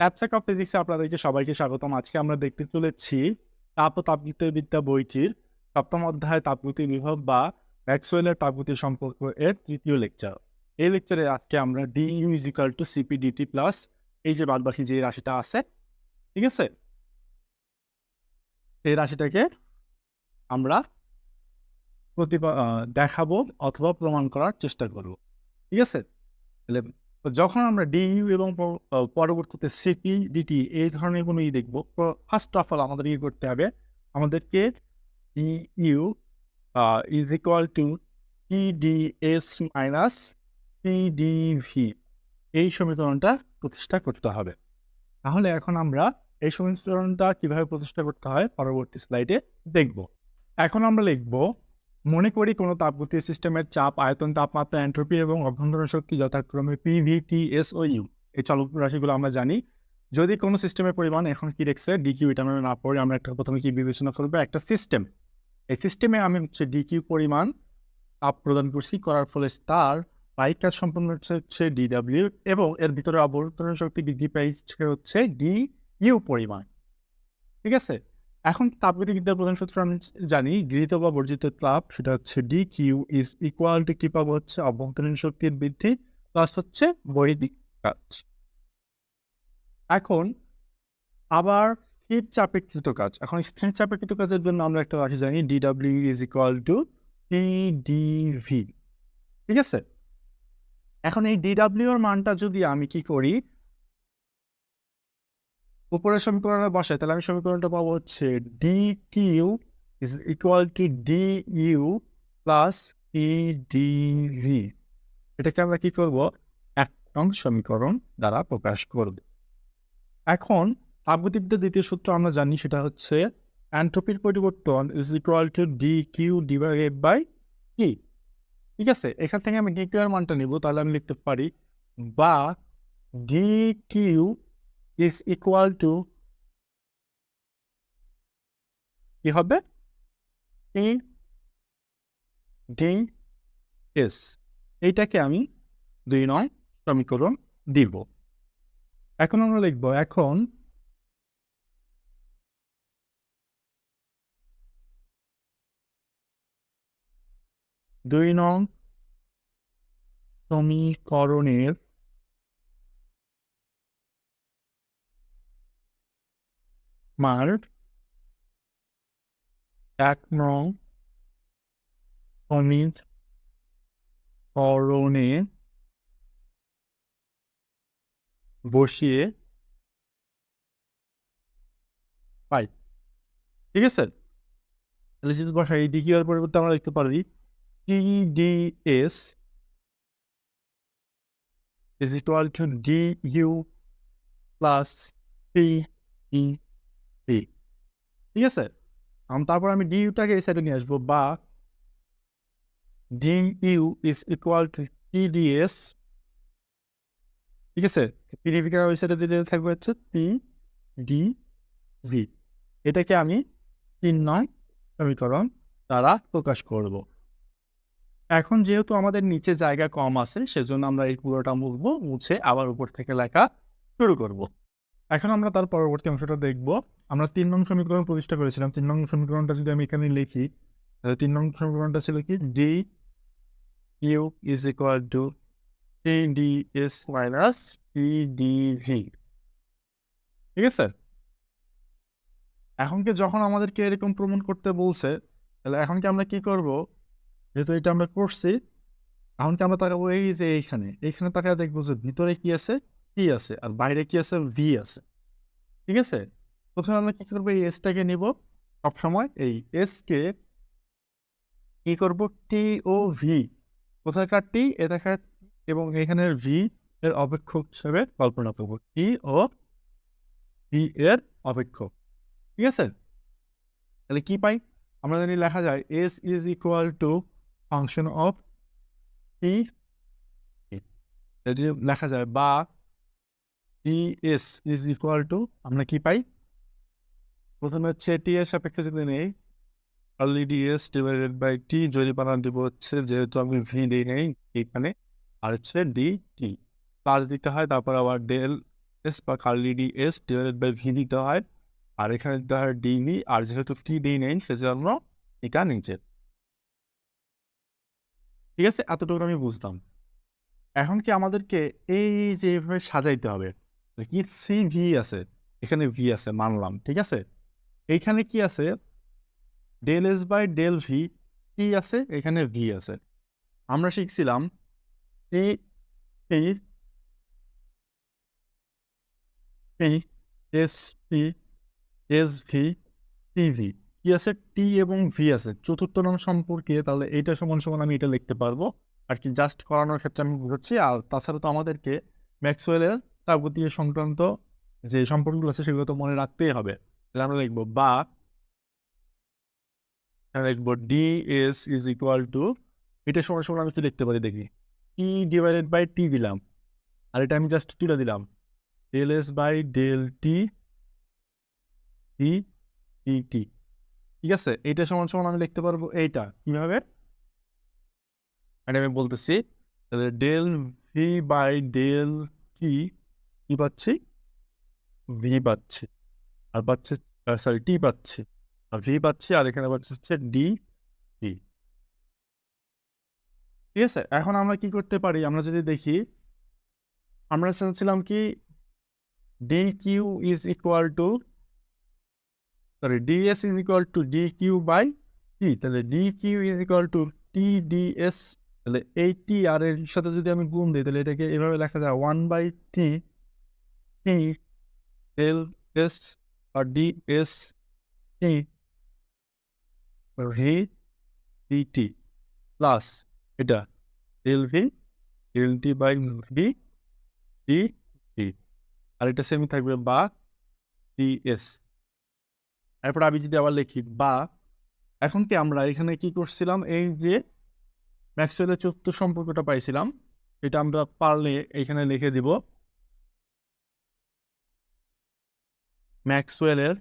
Abstract of ফিজিক্সে আপনাদেরকে সবাইকে স্বাগতম। আজকে আমরা দেখতে চলেছি তাপ ও বইটির সপ্তম অধ্যায় তাপগতি বিভব বা ম্যাক্সওয়েলের তাপগতি সম্পর্ক এর তৃতীয় লেকচার এই লেকচারে আজকে আমরা D U is equal to CP DT plus এই যে বাদবাকি যে রাশিটা আছে ঠিক আছে? এই রাশিটাকে আমরা প্রতিপা আহ, দেখাবো অথবা প্রমাণ করার চেষ্টা করব ঠিক আছে? যখন আমরা ডিইউ এবং পরবর্তীতে সিপি ডিটি এই ধরনের কোনো ই দেখব ফার্স্ট অফ অল আমাদের ই করতে হবে, আমাদেরকে U is equal to TDS minus TDV এই সমীকরণটা প্রতিষ্ঠা করতে হবে। তাহলে এখন আমরা এই সমীকরণটা কীভাবে প্রতিষ্ঠা করতে হয় পরবর্তী স্লাইডে দেখব। এখন আমরা লিখব মনে করি কোনো তাপগতীয় সিস্টেমের চাপ, আয়তন, তাপমাত্রা, এন্ট্রপি এবং অভ্যন্তরীণ শক্তি যথাক্রমে পি ভি টি এস ও ইউ এই চলক রাশিগুলো আমরা জানি। যদি কোনো সিস্টেমের পরিমাণ এখন কি রেখেছে ডিকিউ এটা আমরা না পড়ে, আমরা একটা প্রথমে কি বিবেচনা করব? একটা সিস্টেম। এই সিস্টেমে আমি হচ্ছে ডিকিউ পরিমাণ তাপ প্রদান করছি, করার ফলে তার পাইক কাজ সম্পন্ন হচ্ছে হচ্ছে ডিডাব্লিউ এবং এর ভিতরে অভ্যন্তরীণ শক্তি বৃদ্ধি পাইছে হচ্ছে ডি ইউ পরিমাণ। ঠিক আছে? এখন তাপগতিবিদ্যার প্রধান সূত্র আমি জানি, গৃহীত বা বর্জিত তাপ, সেটা হচ্ছে D Q is equal to কি পাবো হচ্ছে? অভ্যন্তরীণ শক্তির বৃদ্ধি প্লাস হচ্ছে বৈদিক কাজ। এখন আবার স্থির চাপেকৃত কাজ, এখন স্থির চাপেকৃত কাজের জন্য আমরা একটা রাশি জানি D W is equal to TDV ঠিক আছে? এখন এই ডিডাব্লিউ এর মানটা যদি আমি কি করি উপরের সমীকরণে বসাই তাহলে আমি সমীকরণটা পাবো হচ্ছে D Q is equal to D U plus E D V এটাকে আমরা কি করব? এক সমীকরণ দ্বারা প্রকাশ করব। এখন তাপগতিবিদ্যার দ্বিতীয় সূত্র আমরা জানি, সেটা হচ্ছে অ্যান্ট্রপির পরিবর্তন is equal to D Q divided by কি ঠিক আছে? এখান থেকে আমি ডি কিউ এর মানটা নিব, তাহলে আমি লিখতে পারি বা D Q is equal to কি হবে? টি ডি এস এইটাকে আমি দুই নয় সমীকরণ দিব। এখন আমরা লিখব, এখন দুই নং সমীকরণের মান এক নং সমীকরণে বসিয়ে পাই। ঠিক আছে? তাহলে যদি বসাই এই ডিকিউর পরিবর্তে আমরা লিখতে পারি TDS is equal to du plus p e t ঠিক আছে? তারপর আমি ডিউটাকে এই সাইডে নিয়ে আসব, বা D U is equal to TDS ঠিক আছে? পিডিভিকে ওই সাইডে দিতে থাকবে হচ্ছে পি ডি জি এটাকে আমি তিন নয় সমীকরণ দ্বারা প্রকাশ করব। এখন যেহেতু আমাদের নিচে জায়গা কম আছে, সেজন্য আমরা এই পুরোটা মুখবো, মুছে আবার উপর থেকে লেখা শুরু করব। এখন আমরা তার পরবর্তী অংশটা দেখব। আমরা তিন নং সমীকরণ প্রতিষ্ঠা করেছিলাম। তিন নং সমীকরণটা যদি আমি এখানে লিখি, তাহলে তিন নং সমীকরণটা ছিল কি? D U is equal to T D S minus P D V ঠিক আছে? এখন কি যখন আমাদেরকে এরকম প্রমাণ করতে বলছে, তাহলে এখন কি আমরা কি করব? যেহেতু এটা আমরা করছি, এখন কি আমরা তাকাবো এই যে এইখানে। এইখানে তাকায় দেখব যে ভিতরে কি আছে? টি আছে আর বাইরে কি আছে? ভি আছে। ঠিক আছে? প্রথমে আমরা কি করব? এই এসটাকে নিব। সবসময় এই এসকে কি করব? টি ও ভি কোথাকার টি এটাকার এবং এখানের ভি এর অপেক্ষক হিসেবে কল্পনা করব। টি ও ভি এর অপেক্ষক। ঠিক আছে? তাহলে কি পাই? আমরা জানি লেখা যায় S is equal to function of T লেখা যায় বা T S is equal to আমরা কি পাই? প্রথমে হচ্ছে টি এর সাপেক্ষে যদি নেই only D S divided by T বানান দিব হচ্ছে যেহেতু আমি ভি দিই নেই এখানে আর হচ্ছে ডি টি প্লাস দিতে হয়, তারপর আবার ডেল এস বা curly D S divided by V দিতে হয়, আর এখানে দিতে হয় ডিভি আর যেহেতু টি ডি নেই, সেজন্য এটা নিচে। ঠিক আছে? এতটুকু আমি বুঝতাম এখন কি আমাদেরকে এই যে এভাবে সাজাইতে হবে কি সি ভি আছে। এখানে ভি আছে, মানলাম, ঠিক আছে? এইখানে কি আছে? Del S by del V কি আছে, এখানে ভি আছে। আমরা শিখছিলাম কি আছে? টি এবং ভি আছে। চতুর্থ নাম সম্পর্কে তাহলে এইটা সমান সমান আমি এটা লিখতে পারব। আর কি জাস্ট করানোর ক্ষেত্রে আমি বুঝাচ্ছি। আর তাছাড়া তো আমাদেরকে ম্যাক্সওয়েলের তাপগতীয় সংক্রান্ত যে সম্পর্কগুলো আছে সেগুলো তো মনে রাখতেই হবে। তাহলে আমরা লিখব বা লিখব D S is equal to এটা সময় সময় আমি কি লিখতে পারি, দেখি। টি ডিভাইডেড বাই টি দিলাম। আর এটা আমি জাস্ট তুলে দিলাম। Del S by del T T T T ঠিক আছে? এইটা সমান সমান আমি লিখতে পারব এইটা। কীভাবে? মানে আমি বলতেছি, তাহলে del V by del T কি পাচ্ছি? ভি পাচ্ছি। আর পাচ্ছে সরি টি পাচ্ছি। আর ভি পাচ্ছি, আর এখানে পাচ্ছি হচ্ছে ডি টি ঠিক আছে? এখন আমরা কি করতে পারি? আমরা যদি দেখি, আমরা চাচ্ছিলাম কি D Q is equal to sorry D S is equal to D Q by T তাহলে D Q is equal to T D S তাহলে এই টি আর এর সাথে যদি আমি গুণ দিই, তাহলে এটাকে এভাবে লেখা যায় one by T T L S R D S T V D T plus এটা L V L T by V D T আর এটা সেমি থাকবে বা ডি এস এরপর আমি যদি আবার লিখি বা এখন কি আমরা এখানে কি করছিলাম? এই যে ম্যাক্সওয়েলের চতুর্থ সম্পর্কটা পাইছিলাম এটা আমরা পারলে এখানে লিখে দিব। ম্যাক্সওয়েলের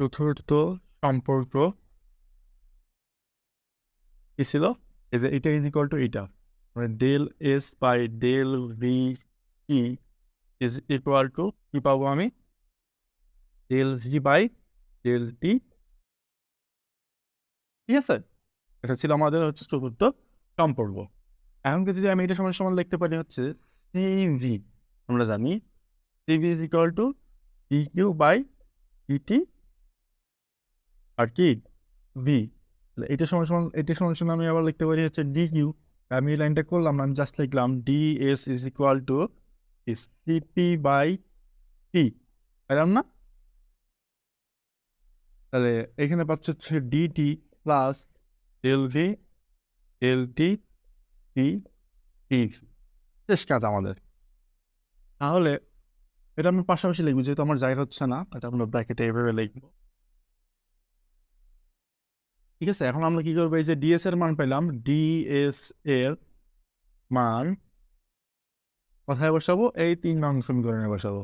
চতুর্থ সম্পর্ক কি ছিল? এই যে এটা ইজ ইকুয়াল টু এটা। মানে del S by del V E is equal to কি পাবো আমি? Del V by del T ঠিক আছে? এটা ছিল আমাদের হচ্ছে চতুর্থ। সম্পর্ক এখন যদি আমি এটা সমান সমান লিখতে পারি হচ্ছে সিভি আমরা জানি CV is equal to E Q by ET আর কি ভি এটা সমান সমান, এটা সমান সমান আমি আবার লিখতে পারি হচ্ছে ডি কিউ আমি এই লাইনটা করলাম, আমি জাস্ট লিখলাম D S is equal to CP by T পাইলাম না? তাহলে এখানে পাচ্ছে হচ্ছে DT plus L V L T T T শেষ কাজ আমাদের। তাহলে এটা আমি পাশাপাশি লিখব যেহেতু আমার জায়গা হচ্ছে না এটা আমরা ব্র্যাকেটে এভাবে লিখব। ঠিক আছে এখন আমরা কি করব এই যে ডিএস এর মান পেলাম ডিএস এর মান কোথায় বসাবো? এই তিন নং সমীকরণে বসাবো।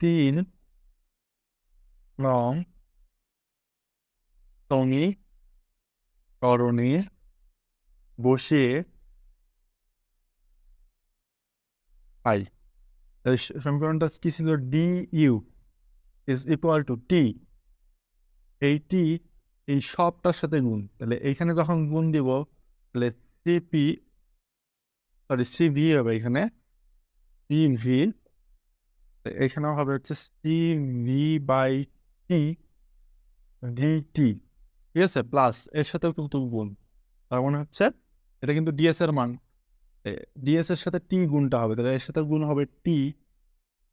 তিন নং সমীকরণে বসিয়ে আই সমীকরণটা কি ছিল? D U is equal to T এই টি এই সবটার সাথে গুণ। তাহলে এইখানে যখন গুণ দিব, তাহলে সিপি সরি সিভি হবে এখানে। সিভি এখানেও হবে হচ্ছে সিভি বাই টি ডিটি ঠিক আছে? প্লাস এর সাথেও কিন্তু গুণ। তার মানে হচ্ছে এটা কিন্তু ডিএস এর মান। ডিএস এর সাথে টি গুণটা হবে, তাহলে এর সাথে গুণ হবে টি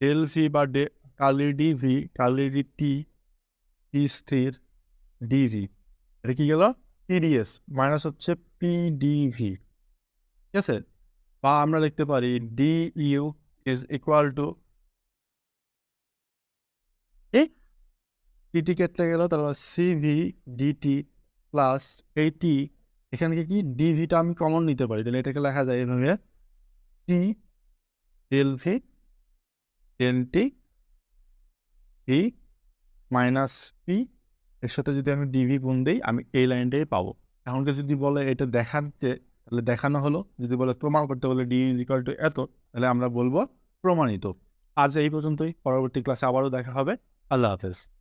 এল সি বা day curly D V curly D T T স্থির ডিভি এটা কি গেল? টিডিএস মাইনাস হচ্ছে পিডিভি ঠিক আছে? বা আমরা লিখতে পারি D U is equal to TT কেটে গেল তারপর সিভি ডিটি প্লাস এইটি এখানে কি ডিভিটা আমি কমন নিতে পারি? তাহলে এটাকে লেখা যায় এভাবে। T del V del T V minus P এর সাথে যদি আমি ডিভি গুণ দিই, আমি এই লাইনটাই পাবো। এমনকি যদি বলে এটা দেখাতে তাহলে দেখানো হলো। যদি বলে প্রমাণ করতে বলে ডি ইজ ইকুয়াল টু এত, তাহলে আমরা বলব প্রমাণিত। আজ এই পর্যন্তই। পরবর্তী ক্লাসে আবারও দেখা হবে। আল্লাহ হাফেজ।